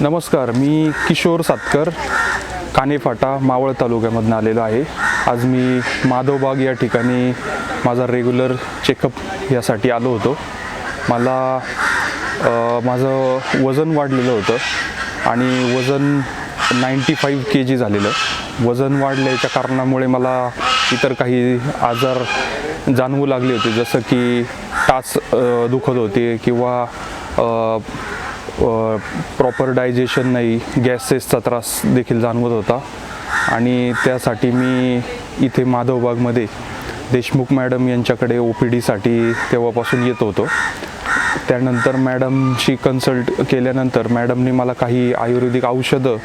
नमस्कार मी किशोर सातकर कानेफाटा मावळ तालुक्यामधून आलेलो आहे. आज मी माधवबाग या ठिकाणी माझा रेग्युलर चेकअप यासाठी आलो होतो. मला माझं वजन वाढलेलं होतं आणि वजन नाईंटी फाईव्ह के जी झालेलं. वजन वाढल्याच्या कारणामुळे मला इतर काही आजार जाणवू लागले होते. जसं की टाच दुखत होते किंवा प्रॉपर डायजेशन नाही गॅसेसचा त्रास देखील जाणवत होता. आणि त्यासाठी मी इथे माधवबागमध्ये देशमुख मॅडम यांच्याकडे ओ पी डीसाठी तेव्हापासून येत होतो. त्यानंतर मॅडमशी कन्सल्ट केल्यानंतर मॅडमने मला काही आयुर्वेदिक औषधं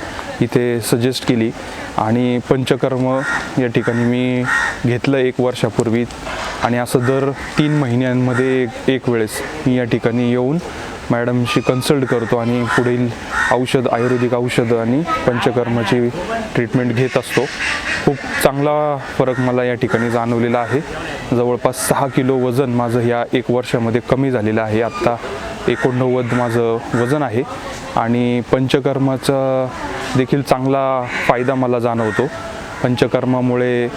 इथे सजेस्ट केली. आणि पंचकर्म या ठिकाणी मी घेतलं एक वर्षापूर्वी. आणि असं दर तीन महिन्यांमध्ये एक एक वेळेस मी या ठिकाणी येऊन मॅडमशी कन्सल्ट करतो आणि पुढील औषध आयुर्वेदिक औषधं आणि पंचकर्माची ट्रीटमेंट घेत असतो. खूप चांगला फरक मला या ठिकाणी जाणवलेला आहे. जवळपास सहा किलो वजन माझं ह्या एक वर्षामध्ये कमी झालेलं आहे. आत्ता एकोणनव्वद माझं वजन आहे. आणि पंचकर्माचा देखील चांगला फायदा मला जाणवतो. पंचकर्मामुळे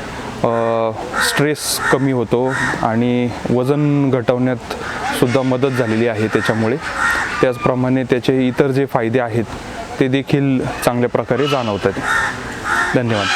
स्ट्रेस कमी होतो आणि वजन घटवण्यात सुद्धा मदत झालेली आहे त्याच्यामुळे. त्याचप्रमाणे त्याचे इतर जे फायदे आहेत ते देखील चांगल्या प्रकारे जाणवतात. धन्यवाद.